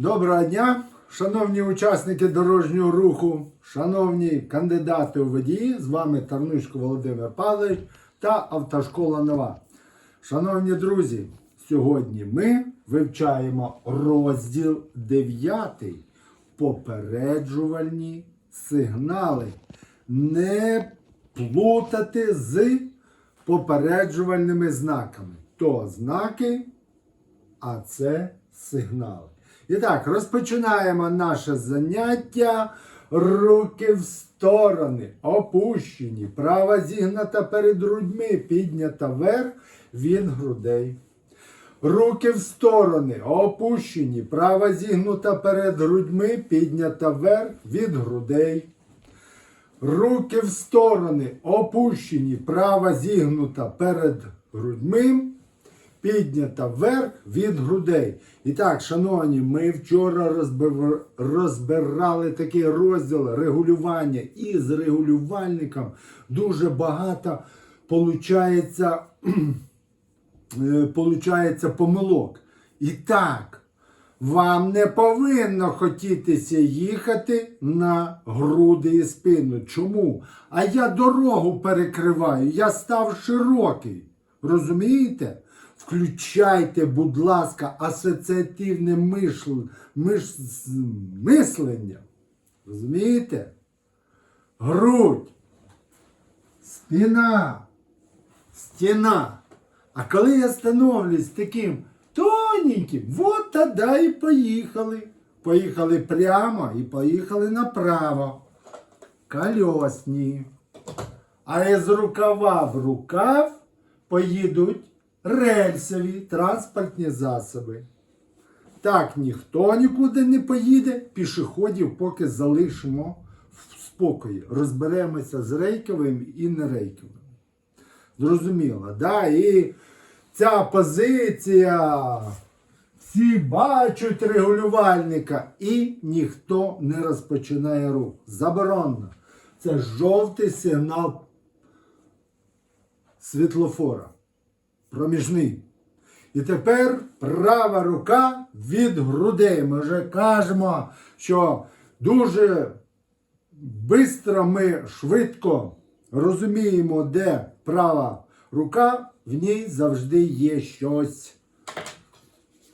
Доброго дня, шановні учасники дорожнього руху, шановні кандидати у водії, з вами Тарнушко Володимир Павлович та Автошкола Нова. Шановні друзі, сьогодні ми вивчаємо розділ 9 попереджувальні сигнали. Не плутати з попереджувальними знаками. То знаки а це сигнали. І так, розпочинаємо наше заняття. Руки в сторони, опущені, права зігната перед грудьми, піднята вверх від грудей. Руки в сторони, опущені, права зігнута перед грудьми, піднята вверх від грудей. Руки в сторони, опущені, права зігнута перед грудьми, піднята вверх від грудей. І так, шановні, ми вчора розбирали такий розділ регулювання. І з регулювальником дуже багато получається, е, получається помилок. І так, вам не повинно хотітися їхати на груди і спину. Чому? А я дорогу перекриваю, я став широкий. Розумієте? Включайте, будь ласка, асоціативне мишл... миш... мислення. Розумієте? Грудь, спина, стіна. А коли я становлюсь таким тоненьким, от тоді і поїхали. Поїхали прямо і поїхали направо. Колесні. А із рукава в рукав поїдуть рельсові транспортні засоби. Так ніхто нікуди не поїде, пішоходів поки залишимо в спокої. Розберемося з рейковим і нерейковим. Зрозуміло, да? І ця позиція, всі бачать регулювальника, і ніхто не розпочинає рух. Заборонено. Це жовтий сигнал світлофора. Проміжний. І тепер права рука від грудей. Ми вже кажемо, що дуже швидко ми швидко розуміємо, де права рука, в ній завжди є щось.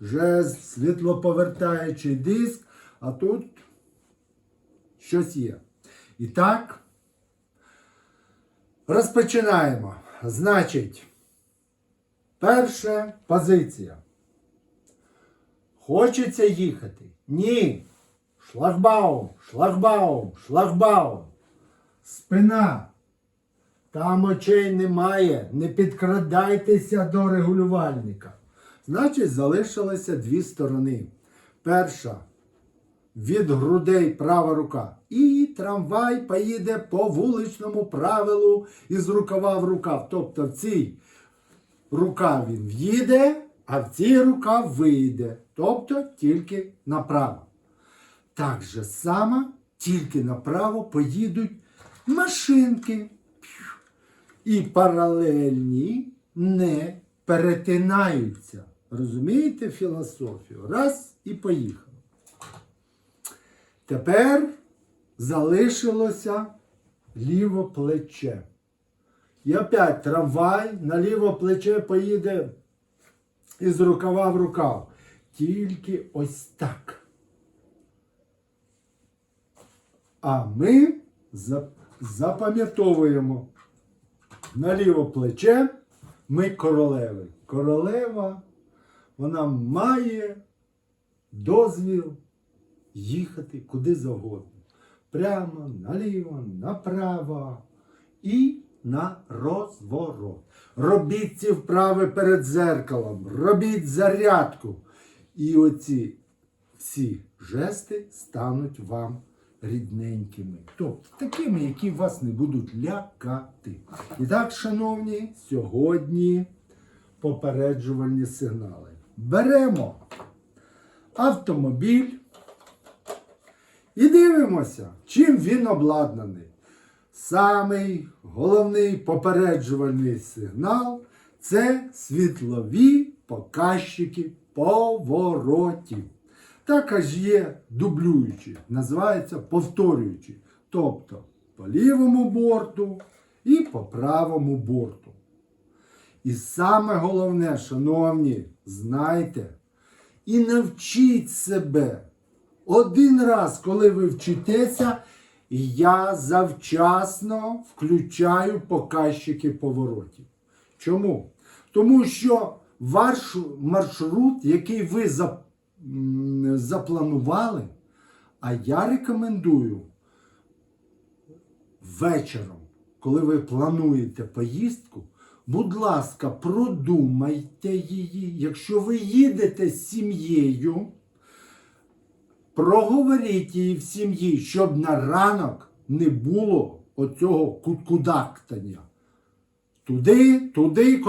Жест, світлоповертаючий диск, а тут щось є. І так, розпочинаємо. Значить, перша позиція. Хочеться їхати? Ні. Шлагбаум, шлагбаум, шлагбаум. Спина. Там очей немає. Не підкрадайтеся до регулювальника. Значить, залишилося дві сторони. Перша від грудей права рука. І трамвай поїде по вуличному правилу із рукава в рукав. Тобто в цій рука він в'їде, а в цій рука вийде. Тобто тільки направо. Так же само, тільки направо поїдуть машинки. І паралельні не перетинаються. Розумієте філософію? Раз і поїхали. Тепер залишилося ліве плече. І опять трамвай на ліве плече поїде із рукава в рукав. Тільки ось так. А ми запам'ятовуємо на ліве плече ми королеви. Королева, вона має дозвіл їхати куди завгодно. Прямо, наліво, направо і на розворот. Робіть ці вправи перед зеркалом, робіть зарядку. І оці всі жести стануть вам рідненькими. Тобто такими, які вас не будуть лякати. І так, шановні, сьогодні попереджувальні сигнали. Беремо автомобіль і дивимося, чим він обладнаний. Самий головний попереджувальний сигнал це світлові показчики поворотів. Також є дублюючі, називається повторюючі. Тобто по лівому борту і по правому борту. І саме головне, шановні, знайте і навчіть себе. Один раз, коли ви вчитеся, я завчасно включаю показчики поворотів. Чому? Тому що ваш маршрут, який ви запланували, а я рекомендую вечором, коли ви плануєте поїздку, будь ласка, продумайте її. Якщо ви їдете з сім'єю, проговоріть її в сім'ї, щоб на ранок не було оцього куткудактання. Туди, туди,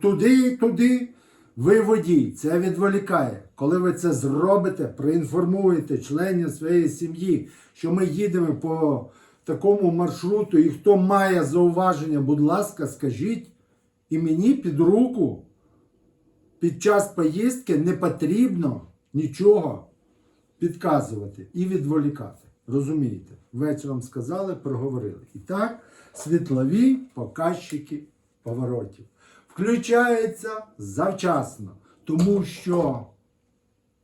туди, туди. Ви водій, це відволікає. Коли ви це зробите, проінформуєте членів своєї сім'ї, що ми їдемо по такому маршруту, і хто має зауваження, будь ласка, скажіть, і мені під руку під час поїздки не потрібно нічого підказувати і відволікати. Розумієте? Вечором сказали, проговорили. І так, світлові показчики поворотів. Включаються завчасно, тому що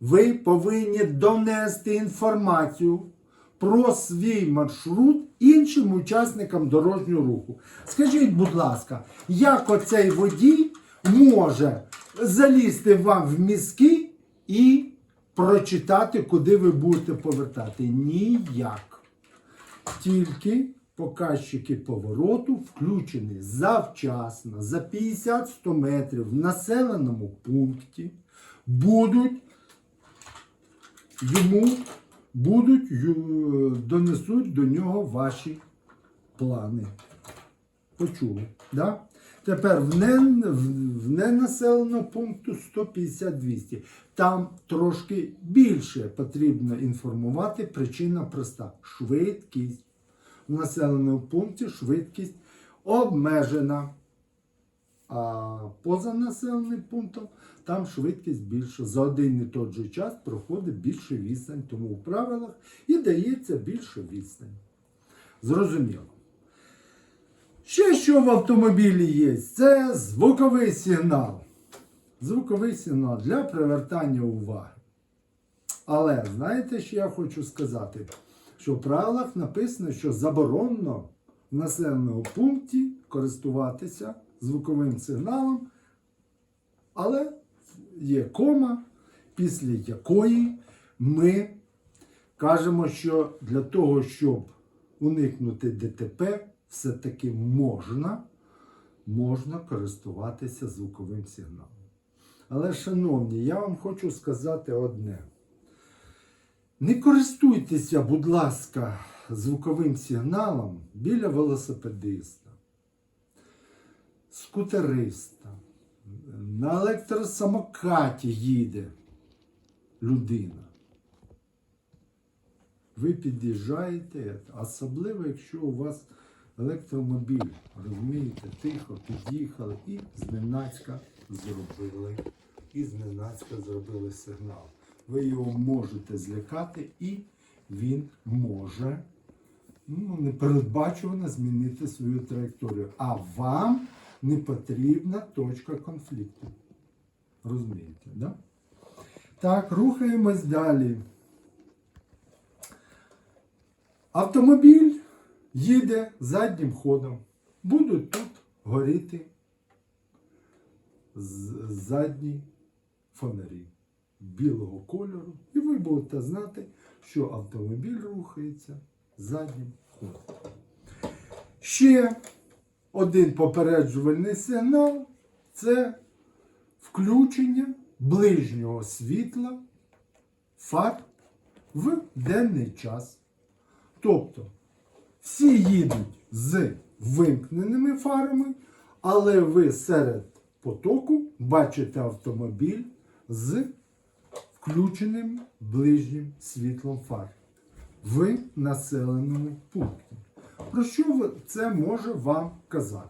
ви повинні донести інформацію про свій маршрут іншим учасникам дорожнього руху. Скажіть, будь ласка, як оцей водій може залізти вам в мізки і прочитати, куди ви будете повертати? Ніяк. Тільки показчики повороту включені завчасно, за 50-100 метрів в населеному пункті будуть йому будуть донесуть до нього ваші плани. Почули, да? Тепер в, не, пункту 150-200. Там трошки більше потрібно інформувати. Причина проста: швидкість. В населеному пункті швидкість обмежена. А поза населеним пунктом там швидкість більша. За один і той же час проходить більше відстань, тому в правилах і дається більше відстань. Зрозуміло. Ще що в автомобілі є, це звуковий сигнал. Звуковий сигнал для привертання уваги. Але знаєте, що я хочу сказати? Що в правилах написано, що заборонено в населеному пункті користуватися звуковим сигналом, але є кома, після якої ми кажемо, що для того, щоб уникнути ДТП, все-таки можна, можна користуватися звуковим сигналом. Але, шановні, я вам хочу сказати одне. Не користуйтеся, будь ласка, звуковим сигналом біля велосипедиста, скутериста, на електросамокаті їде людина. Ви під'їжджаєте, особливо, якщо у вас електромобіль, розумієте, тихо під'їхали і зненацька зробили, і зненацька зробили сигнал. Ви його можете злякати, і він може ну, непередбачувано змінити свою траєкторію. А вам не потрібна точка конфлікту. Розумієте, да? Так, рухаємось далі. Автомобіль їде заднім ходом. Будуть тут горіти задні фонарі білого кольору. І ви будете знати, що автомобіль рухається заднім ходом. Ще один попереджувальний сигнал це включення ближнього світла фар в денний час. Тобто всі їдуть з вимкненими фарами, але ви серед потоку бачите автомобіль з включеним ближнім світлом фар в населеному пункті. Про що це може вам казати?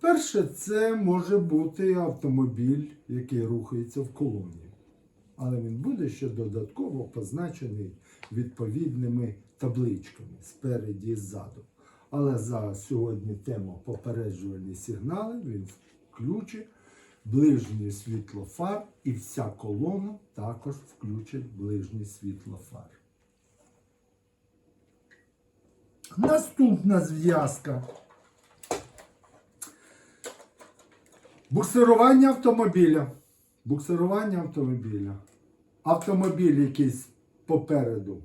Перше, це може бути автомобіль, який рухається в колоні. але він буде ще додатково позначений відповідними табличками спереді і ззаду. Але за сьогодні тема попереджувальні сигнали, він включить ближнє світло фар і вся колона також включить ближнє світло фар. Наступна зв'язка. Буксирування автомобіля. Буксирування автомобіля. Автомобіль якийсь попереду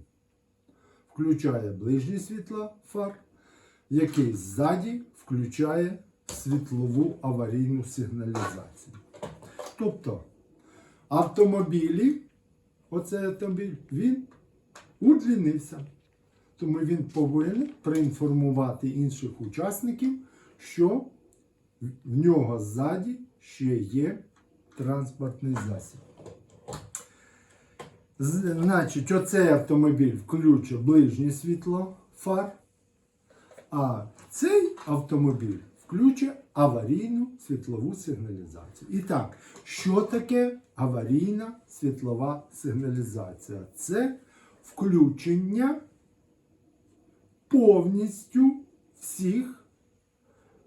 включає ближнє світло фар, який ззаді включає світлову аварійну сигналізацію. Тобто автомобілі, оцей автомобіль, він удлінився. Тому він повинен проінформувати інших учасників, що в нього ззаді ще є транспортний засіб. Значить, оцей автомобіль включить ближнє світло фар, а цей автомобіль включить аварійну світлову сигналізацію. І так, що таке аварійна світлова сигналізація? Це включення повністю всіх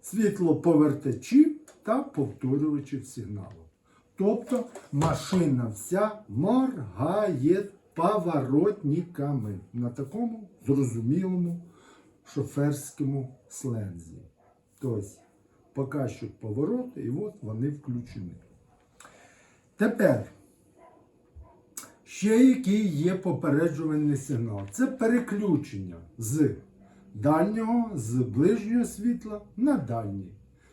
світлоповертачів та повторювачів сигналу. Тобто машина вся моргає поворотниками на такому зрозумілому шоферському слензі. Тобто показчик повороту, і от вони включені. Тепер ще який є попереджувальний сигнал. Це переключення з дальнього, з ближнього світла на дальній.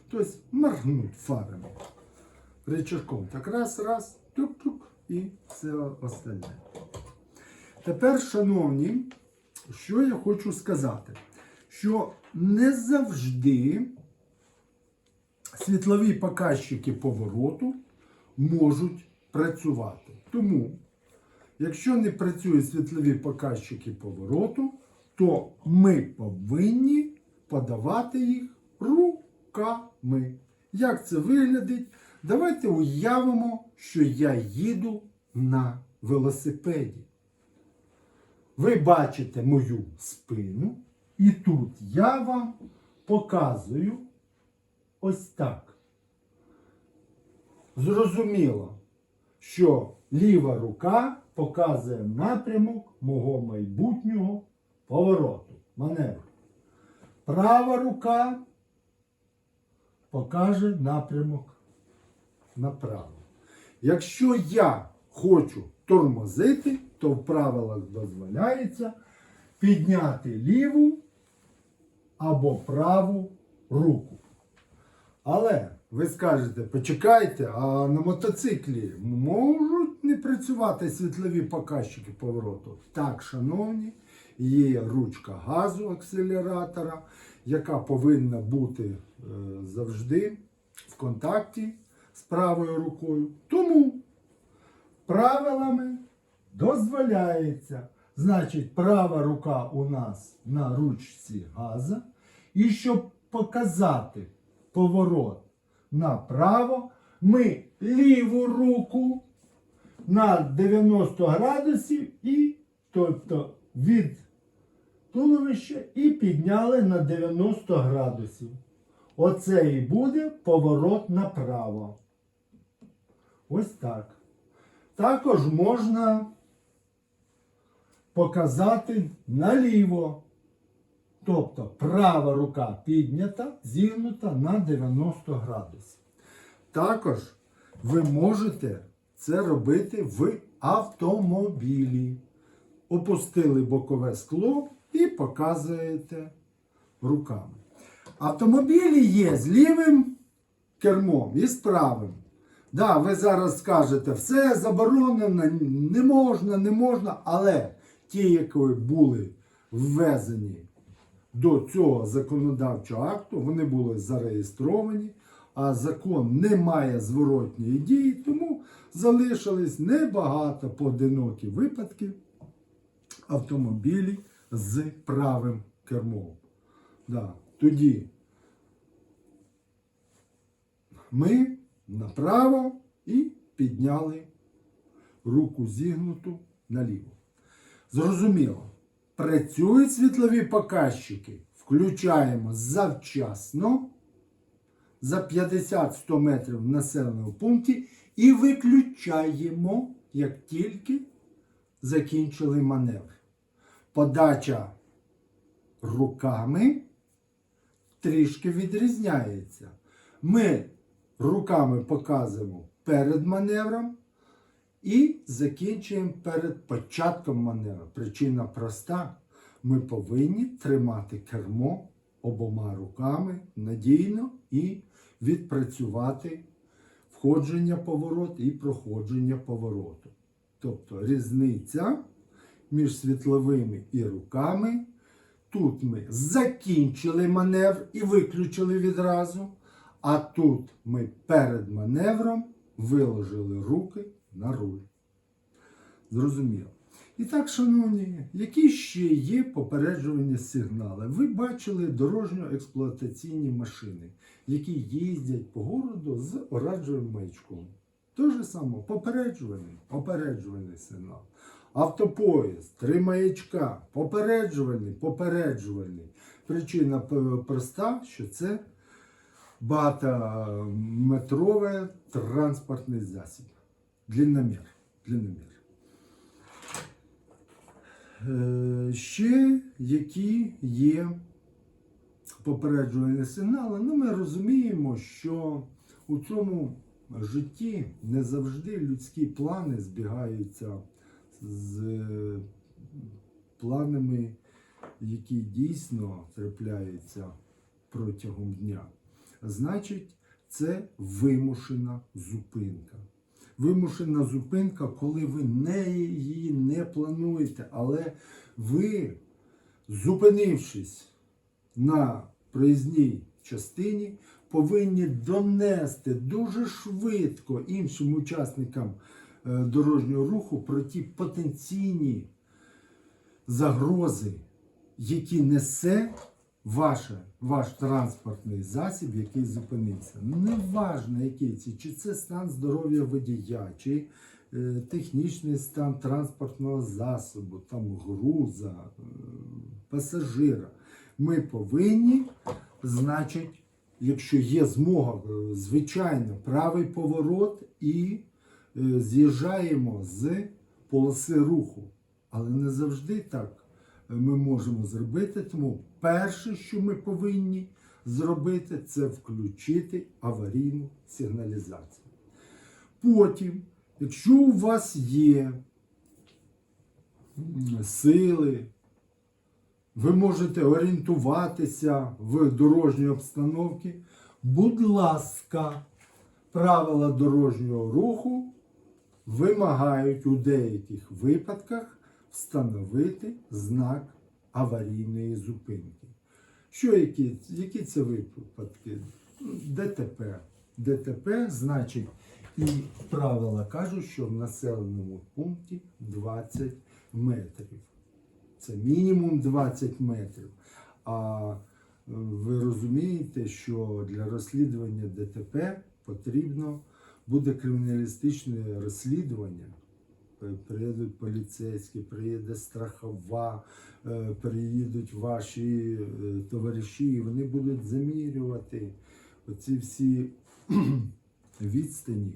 Тобто моргнуть фарами. Рычажком. Так раз, раз, тук-тук і все остальне. Тепер, шановні, що я хочу сказати, що не завжди світлові показчики повороту можуть працювати. Тому, якщо не працюють світлові показчики повороту, то ми повинні подавати їх руками. Як це виглядить? Давайте уявимо, що я їду на велосипеді. Ви бачите мою спину, і тут я вам показую ось так. Зрозуміло, що ліва рука показує напрямок мого майбутнього повороту, маневру. Права рука покаже напрямок направо. Якщо я хочу тормозити, то в правилах дозволяється підняти ліву або праву руку. Але ви скажете, почекайте, а на мотоциклі можуть не працювати світлові показчики повороту. Так, шановні, є ручка газу акселератора, яка повинна бути е, завжди в контакті з правою рукою. Тому правилами дозволяється. Значить, права рука у нас на ручці газа. І щоб показати поворот направо, ми ліву руку на 90 градусів і, тобто від туловища і підняли на 90 градусів. Оце і буде поворот направо. Ось так. Також можна показати наліво. Тобто права рука піднята, зігнута на 90 градусів. Також ви можете це робити в автомобілі. Опустили бокове скло і показуєте руками. Автомобілі є з лівим кермом і з правим. Да, ви зараз скажете, все заборонено, не можна, не можна, але ті, які були ввезені до цього законодавчого акту, вони були зареєстровані, а закон не має зворотньої дії, тому залишились небагато поодинокі випадки автомобілів з правим кермом. Да. Тоді ми направо і підняли руку зігнуту наліво. Зрозуміло, працюють світлові показчики, включаємо завчасно за 50-100 метрів в населеному пункті і виключаємо, як тільки закінчили маневр. Подача руками трішки відрізняється. Ми руками показуємо перед маневром і закінчуємо перед початком маневру. Причина проста. Ми повинні тримати кермо обома руками надійно і відпрацювати входження поворот і проходження повороту. Тобто різниця між світловими і руками. Тут ми закінчили маневр і виключили відразу. А тут ми перед маневром виложили руки на руль. Зрозуміло. І так, шановні, які ще є попереджувальні сигнали? Ви бачили дорожньо-експлуатаційні машини, які їздять по городу з оранжевим маячком. Те ж саме попереджувальний, попереджувальний сигнал. Автопоїзд, три маячка, попереджувальний, попереджувальний. Причина проста, що це багатометровий транспортний засіб. Длинномір. Длинномір. Е, Ще які є попереджувальні сигнали, ну ми розуміємо, що у цьому житті не завжди людські плани збігаються з е, планами, які дійсно трапляються протягом дня. Значить, це вимушена зупинка. Вимушена зупинка, коли ви не її не плануєте, але ви, зупинившись на проїзній частині, повинні донести дуже швидко іншим учасникам е, дорожнього руху про ті потенційні загрози, які несе ваше, ваш транспортний засіб, який зупинився. Неважно, який це, чи це стан здоров'я водія, чи е, технічний стан транспортного засобу, там груза, е, пасажира. Ми повинні, значить, якщо є змога, е, звичайно, правий поворот і е, з'їжджаємо з полоси руху. Але не завжди так ми можемо зробити. Тому перше, що ми повинні зробити, це включити аварійну сигналізацію. Потім, якщо у вас є сили, ви можете орієнтуватися в дорожній обстановці, будь ласка, правила дорожнього руху вимагають у деяких випадках встановити знак аварійної зупинки. Що які, які це випадки? ДТП. ДТП значить, і правила кажуть, що в населеному пункті 20 метрів. Це мінімум 20 метрів. А е, ви розумієте, що для розслідування ДТП потрібно буде криміналістичне розслідування. При- Приїдуть поліцейські, приїде страхова, е, приїдуть ваші е, товариші, і вони будуть замірювати оці всі відстані.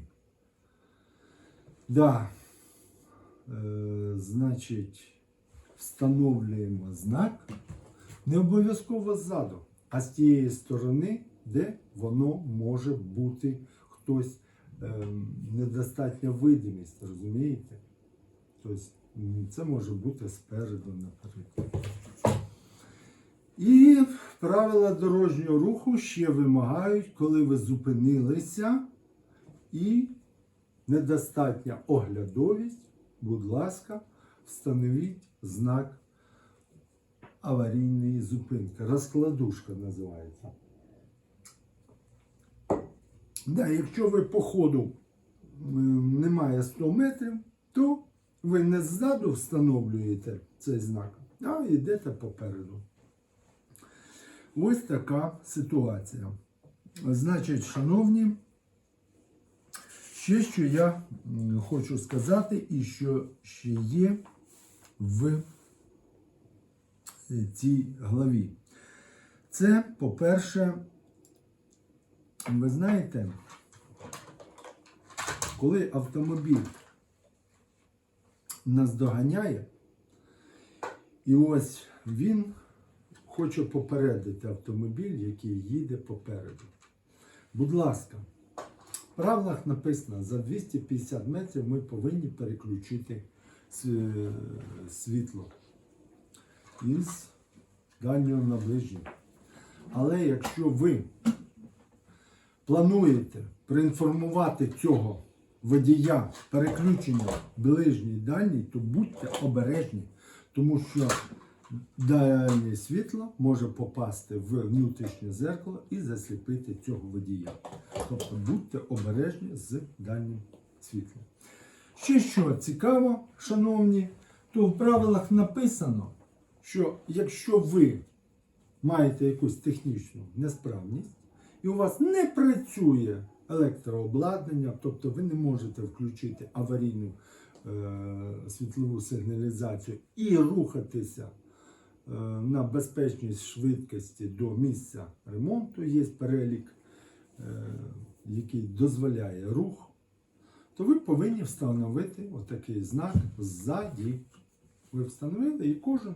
Да. Е, значить, встановлюємо знак не обов'язково ззаду, а з тієї сторони, де воно може бути хтось ем, недостатня видимість, розумієте? Тобто це може бути спереду, наприклад. І правила дорожнього руху ще вимагають, коли ви зупинилися і недостатня оглядовість, будь ласка, встановіть знак аварійної зупинки. Розкладушка називається. Да, якщо ви по ходу немає 100 метрів, то ви не ззаду встановлюєте цей знак, а йдете попереду. Ось така ситуація. Значить, шановні, Ще що я хочу сказати, і що ще є в е, цій главі. Це, по-перше, ви знаєте, коли автомобіль нас доганяє, і ось він хоче попередити автомобіль, який їде попереду. Будь ласка, в правилах написано, за 250 метрів ми повинні переключити світло із дальнього на ближнє. Але якщо ви плануєте проінформувати цього водія переключення ближній дальній, то будьте обережні, тому що дальнє світло може попасти в внутрішнє зеркало і засліпити цього водія. Тобто будьте обережні з дальнім світлом. Ще що цікаво, шановні, то в правилах написано, що якщо ви маєте якусь технічну несправність, і у вас не працює електрообладнання, тобто ви не можете включити аварійну е, світлову сигналізацію і рухатися е, на безпечній швидкості до місця ремонту, є перелік, е, який дозволяє рух, то ви повинні встановити отакий знак ззаді. Ви встановили і кожен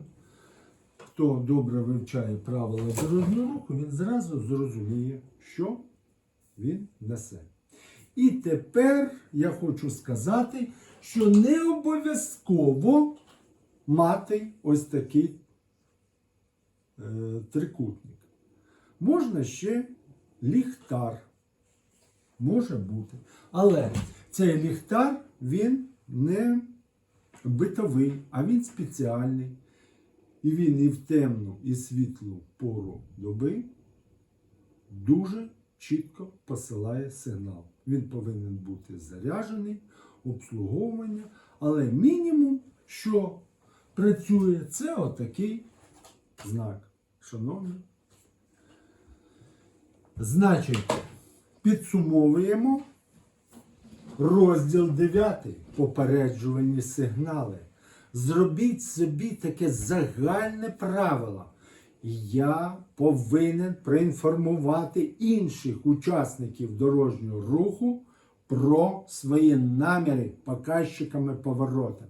хто добре вивчає правила дорожнього руху, він зразу зрозуміє, що він несе. І тепер я хочу сказати, що не обов'язково мати ось такий е, трикутник. Можна ще ліхтар. Може бути. Але цей ліхтар він не битовий, а він спеціальний. І він і в темну, і світлу пору доби дуже чітко посилає сигнал. Він повинен бути заряджений, обслуговування, але мінімум, що працює, це отакий знак. Шановні. Значить, підсумовуємо розділ 9. Попереджувальні сигнали. Зробіть собі таке загальне правило. Я повинен проінформувати інших учасників дорожнього руху про свої наміри показчиками поворотом.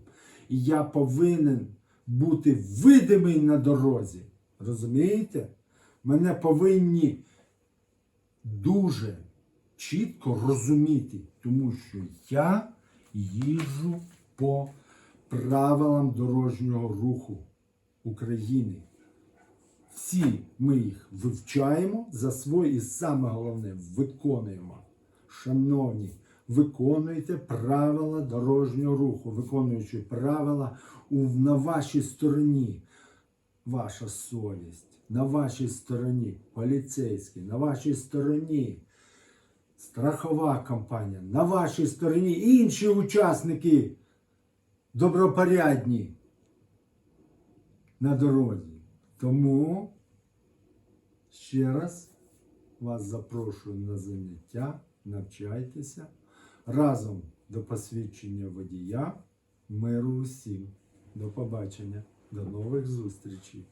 І я повинен бути видимий на дорозі. Розумієте? Мене повинні дуже чітко розуміти, тому що я їжджу по правилам дорожнього руху України. Всі ми їх вивчаємо за свої і саме головне виконуємо. Шановні, виконуйте правила дорожнього руху, виконуючи правила на вашій стороні. Ваша совість, на вашій стороні поліцейський, на вашій стороні страхова компанія, на вашій стороні інші учасники добропорядні на дорозі. Тому ще раз вас запрошую на заняття, навчайтеся разом до посвідчення водія. Миру усім. До побачення, до нових зустрічей.